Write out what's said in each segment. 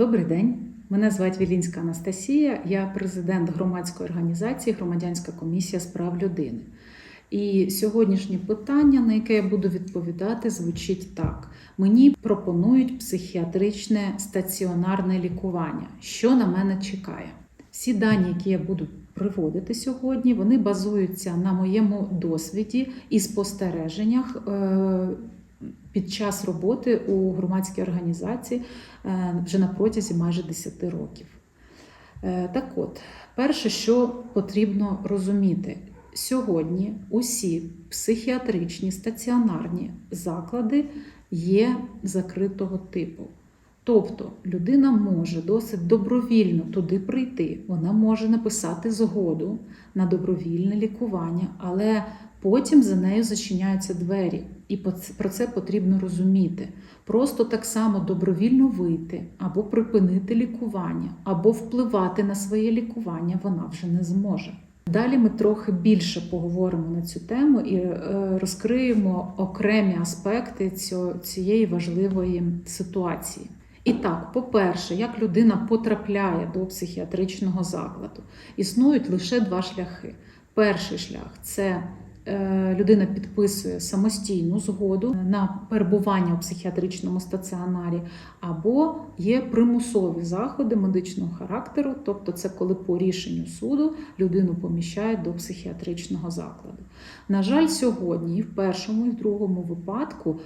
Добрий день. Мене звати Вілінська Анастасія, я президент громадської організації Громадянська комісія з прав людини. І сьогоднішнє питання, на яке я буду відповідати, звучить так: мені пропонують психіатричне стаціонарне лікування. Що на мене чекає? Всі дані, які я буду приводити сьогодні, вони базуються на моєму досвіді і спостереженнях е, під час роботи у громадській організації е, вже на протязі майже 10 років. Е, Так от, перше, що потрібно розуміти, сьогодні усі психіатричні стаціонарні заклади є закритого типу. Тобто людина може досить добровільно туди прийти, вона може написати згоду на добровільне лікування, але потім за нею зачиняються двері, і про це потрібно розуміти. Просто так само добровільно вийти або припинити лікування, або впливати на своє лікування вона вже не зможе. Далі ми трохи більше поговоримо на цю тему і е, розкриємо окремі аспекти цієї важливої ситуації. І так, по-перше, як людина потрапляє до психіатричного закладу, існують лише два шляхи. Перший шлях це е, людина підписує самостійну згоду на перебування у психіатричному стаціонарі, або є примусові заходи медичного характеру, тобто це коли по рішенню суду людину поміщають до психіатричного закладу. На жаль, сьогодні і в першому, і в другому випадку.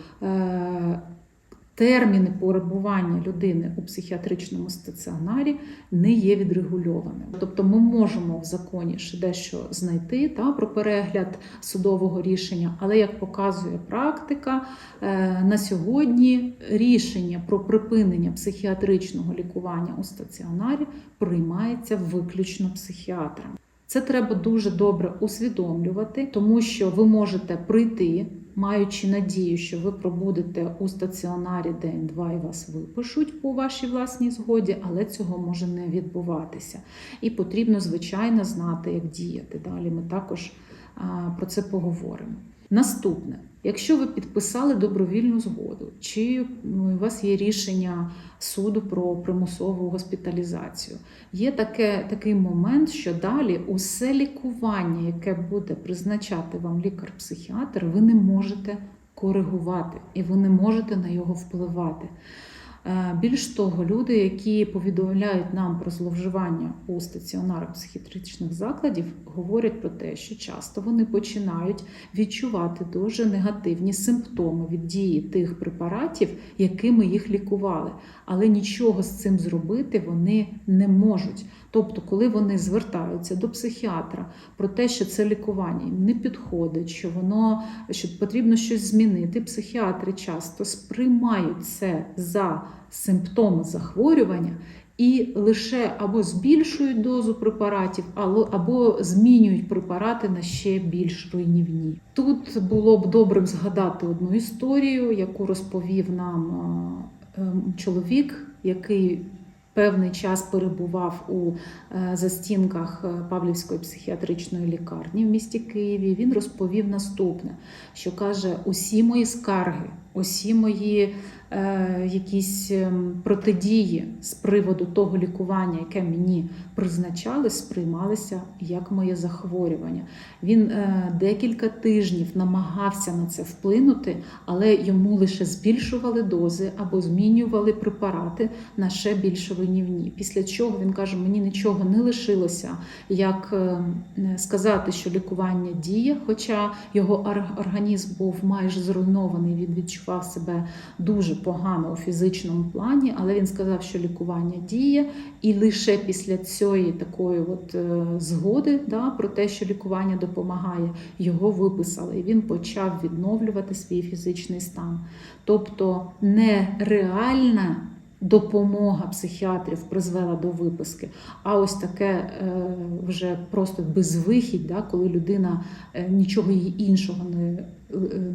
Терміни перебування людини у психіатричному стаціонарі не є відрегульованими. Тобто ми можемо в законі ще дещо знайти та, про перегляд судового рішення, але як показує практика, е, на сьогодні рішення про припинення психіатричного лікування у стаціонарі приймається виключно психіатрами. Це треба дуже добре усвідомлювати, тому що ви можете прийти, маючи надію, що ви пробудете у стаціонарі день-два і вас випишуть по вашій власній згоді, але цього може не відбуватися. І потрібно, звичайно, знати, як діяти. Далі ми також про це поговоримо. Наступне, якщо ви підписали добровільну згоду, чи ну, у вас є рішення суду про примусову госпіталізацію, є таке, такий момент, що далі усе лікування, яке буде призначати вам лікар-психіатр, ви не можете коригувати і ви не можете на його впливати. Е, більш того, люди, які повідомляють нам про зловживання у стаціонарах психіатричних закладів, говорять про те, що часто вони починають відчувати дуже негативні симптоми від дії тих препаратів, якими їх лікували, але нічого з цим зробити вони не можуть. Тобто, коли вони звертаються до психіатра про те, що це лікування їм не підходить, що воно що потрібно щось змінити, психіатри часто сприймають це за симптоми захворювання і лише або збільшують дозу препаратів, або змінюють препарати на ще більш руйнівні. Тут було б добре згадати одну історію, яку розповів нам ем, чоловік, який Певний час перебував у е, застінках е, Павлівської психіатричної лікарні в місті Києві. Він розповів наступне: що каже: усі мої скарги, усі мої е, якісь ем, протидії з приводу того лікування, яке мені призначали, сприймалися як моє захворювання. Він е, декілька тижнів намагався на це вплинути, але йому лише збільшували дози або змінювали препарати на ще більш руйнівні. Після чого він каже: мені нічого не лишилося, як е, сказати, що лікування діє, хоча його організм був майже зруйнований, він відчував себе дуже погано у фізичному плані, але він сказав, що лікування діє, і лише після цієї такої от е, згоди да, про те, що лікування допомагає, його виписали, і він почав відновлювати свій фізичний стан. Тобто нереальна допомога психіатрів призвела до виписки, а ось таке е, вже просто безвихідь, да, коли людина е, нічого їй іншого не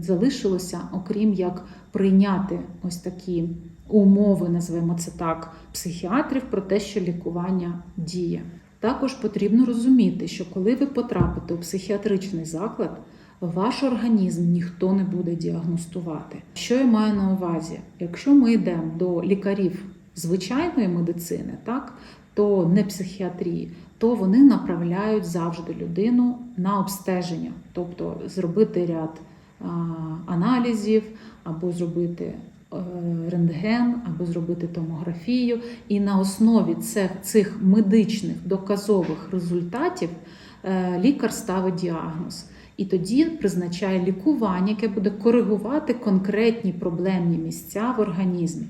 залишилося, окрім як прийняти ось такі умови, називаємо це так, психіатрів про те, що лікування діє. Також потрібно розуміти, що коли ви потрапите у психіатричний заклад, ваш організм ніхто не буде діагностувати. Що я маю на увазі? Якщо ми йдемо до лікарів звичайної медицини, так, то не психіатрії, то вони направляють завжди людину на обстеження, тобто зробити ряд а, аналізів або зробити е, рентген, або зробити томографію. І на основі цих, цих медичних доказових результатів е, лікар ставить діагноз. І тоді призначає лікування, яке буде коригувати конкретні проблемні місця в організмі.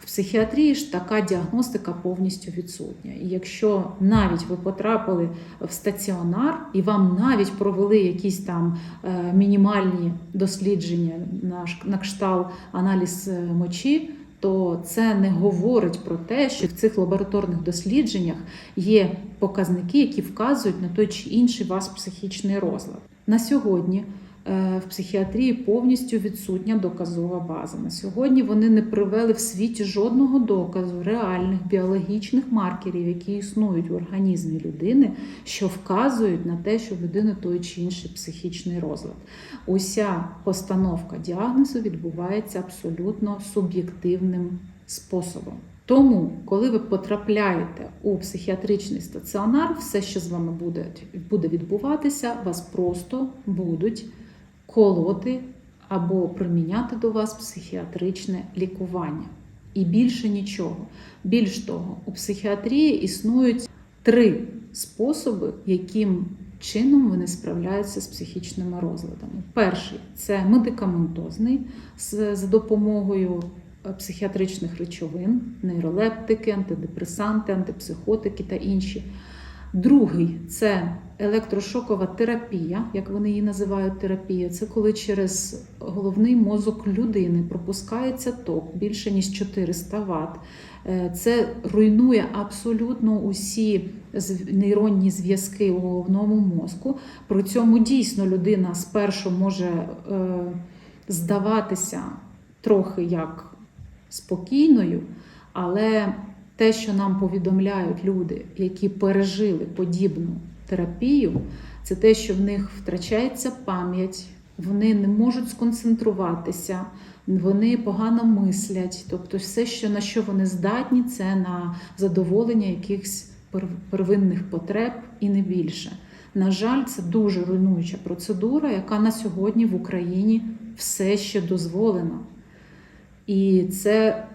В психіатрії ж така діагностика повністю відсутня. І якщо навіть ви потрапили в стаціонар і вам навіть провели якісь там е, мінімальні дослідження на, кшталт аналіз е, мочі, то це не говорить про те, що в цих лабораторних дослідженнях є показники, які вказують на той чи інший вас психічний розлад. На сьогодні в психіатрії повністю відсутня доказова база. На сьогодні вони не привели в світі жодного доказу реальних біологічних маркерів, які існують в організмі людини, що вказують на те, що в людини той чи інший психічний розлад. Уся постановка діагнозу відбувається абсолютно суб'єктивним способом. Тому, коли ви потрапляєте у психіатричний стаціонар, все, що з вами буде, буде відбуватися, вас просто будуть колоти або приміняти до вас психіатричне лікування. І більше нічого. Більш того, у психіатрії існують три способи, яким чином вони справляються з психічними розладами. Перший це медикаментозний за допомогою е, психіатричних речовин, нейролептики, антидепресанти, антипсихотики та інші. Другий це електрошокова терапія, як вони її називають терапія. Це коли через головний мозок людини пропускається ток більше ніж 400 Вт. Е, Це руйнує абсолютно усі нейронні зв'язки у головному мозку. При цьому дійсно людина спершу може е, здаватися трохи як спокійною, але те, що нам повідомляють люди, які пережили подібну терапію, це те, що в них втрачається пам'ять, вони не можуть сконцентруватися, вони погано мислять. Тобто, все, що на що вони здатні, це на задоволення якихось первинних потреб і не більше. На жаль, це дуже руйнуюча процедура, яка на сьогодні в Україні все ще дозволена. І це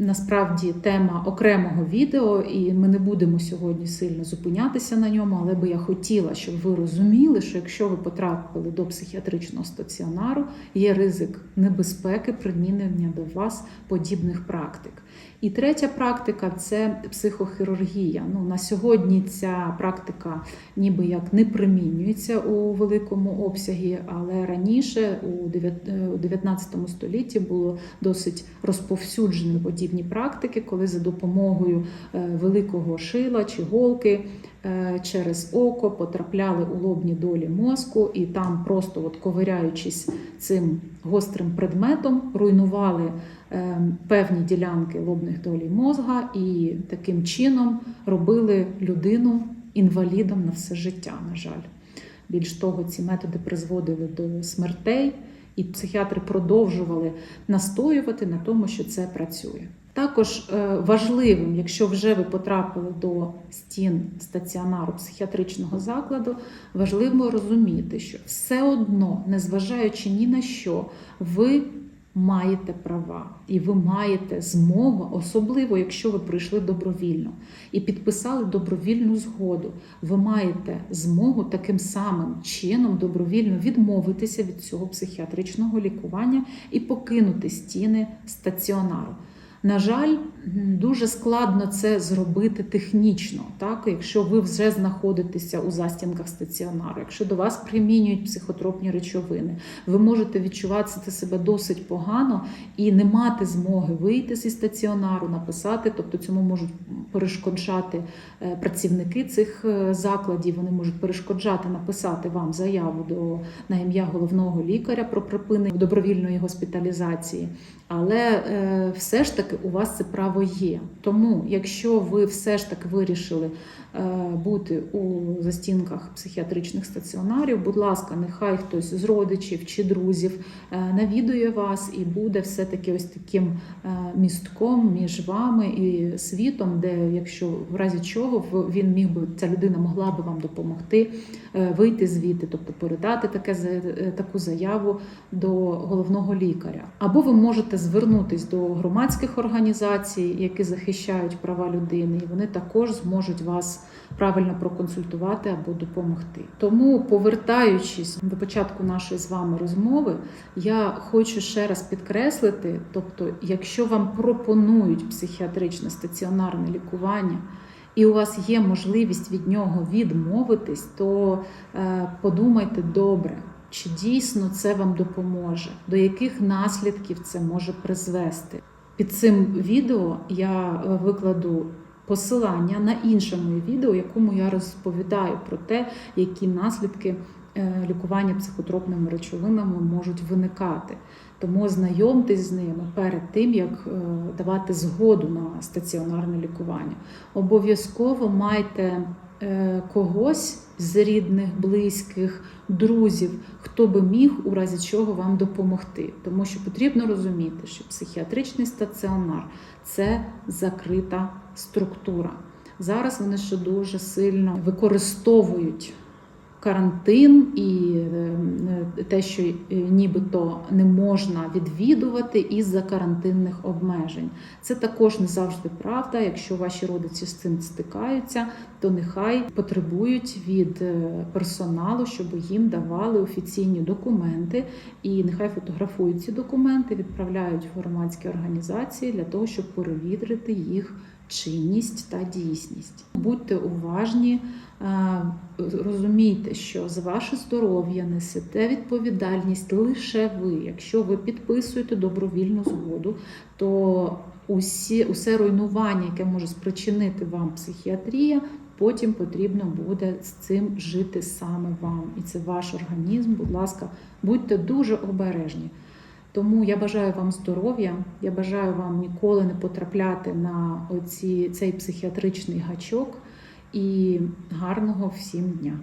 насправді тема окремого відео, і ми не будемо сьогодні сильно зупинятися на ньому, але би я хотіла, щоб ви розуміли, що якщо ви потрапили до психіатричного стаціонару, є ризик небезпеки примінення до вас подібних практик. І третя практика це психохірургія. Ну, на сьогодні ця практика ніби як не примінюється у великому обсягі, але раніше, у дев'ят- е, 19 столітті, було досить розповсюджені подібні практики, коли за допомогою е, великого шила чи голки е, через око потрапляли у лобні долі мозку, і там просто от ковиряючись цим гострим предметом, руйнували певні ділянки лобних долі мозга і таким чином робили людину інвалідом на все життя, на жаль. Більш того, ці методи призводили до смертей, і психіатри продовжували настоювати на тому, що це працює. Також е, важливим, якщо вже ви потрапили до стін стаціонару психіатричного закладу, важливо розуміти, що все одно, незважаючи ні на що, ви маєте права і ви маєте змогу, особливо якщо ви прийшли добровільно і підписали добровільну згоду. Ви маєте змогу таким самим чином добровільно відмовитися від цього психіатричного лікування і покинути стіни стаціонару. На жаль, дуже складно це зробити технічно, так якщо ви вже знаходитеся у застінках стаціонару, якщо до вас примінюють психотропні речовини, ви можете відчувати себе досить погано і не мати змоги вийти зі стаціонару, написати, тобто цьому можуть перешкоджати е, працівники цих е, закладів. Вони можуть перешкоджати написати вам заяву до на ім'я головного лікаря про припинення добровільної госпіталізації. Але е, все ж таки таки у вас це право є. Тому, якщо ви все ж таки вирішили е, бути у застінках психіатричних стаціонарів, будь ласка, нехай хтось з родичів чи друзів е, навідує вас і буде все-таки ось таким е, містком між вами і світом, де, якщо в разі чого він міг би ця людина могла би вам допомогти вийти звідти, тобто передати таке таку заяву до головного лікаря. Або ви можете звернутись до громадських організацій, які захищають права людини, і вони також зможуть вас правильно проконсультувати або допомогти. Тому, повертаючись до початку нашої з вами розмови, я хочу ще раз підкреслити: тобто, якщо вам пропонують психіатричне стаціонарне лікування, і у вас є можливість від нього відмовитись, то е, подумайте добре, чи дійсно це вам допоможе, до яких наслідків це може призвести. Під цим відео я е, викладу посилання на інше моє відео, в якому я розповідаю про те, які наслідки е, лікування психотропними речовинами можуть виникати. Тому ознайомтесь з ними перед тим, як е, давати згоду на стаціонарне лікування. Обов'язково майте когось з рідних, близьких, друзів, хто би міг у разі чого вам допомогти. Тому що потрібно розуміти, що психіатричний стаціонар це закрита структура. Зараз вони ще дуже сильно використовують карантин і е, те, що е, нібито не можна відвідувати із-за карантинних обмежень. Це також не завжди правда. Якщо ваші родичі з цим стикаються, то нехай потребують від е, персоналу, щоб їм давали офіційні документи, і нехай фотографують ці документи, відправляють в громадські організації для того, щоб перевірити їх чинність та дійсність. Будьте уважні, розумійте, що за ваше здоров'я несете відповідальність лише ви. Якщо ви підписуєте добровільну згоду, то усі, усе руйнування, яке може спричинити вам психіатрія, потім потрібно буде з цим жити саме вам. І це ваш організм. Будь ласка, будьте дуже обережні. Тому я бажаю вам здоров'я, я бажаю вам ніколи не потрапляти на оці, цей психіатричний гачок і гарного всім дня.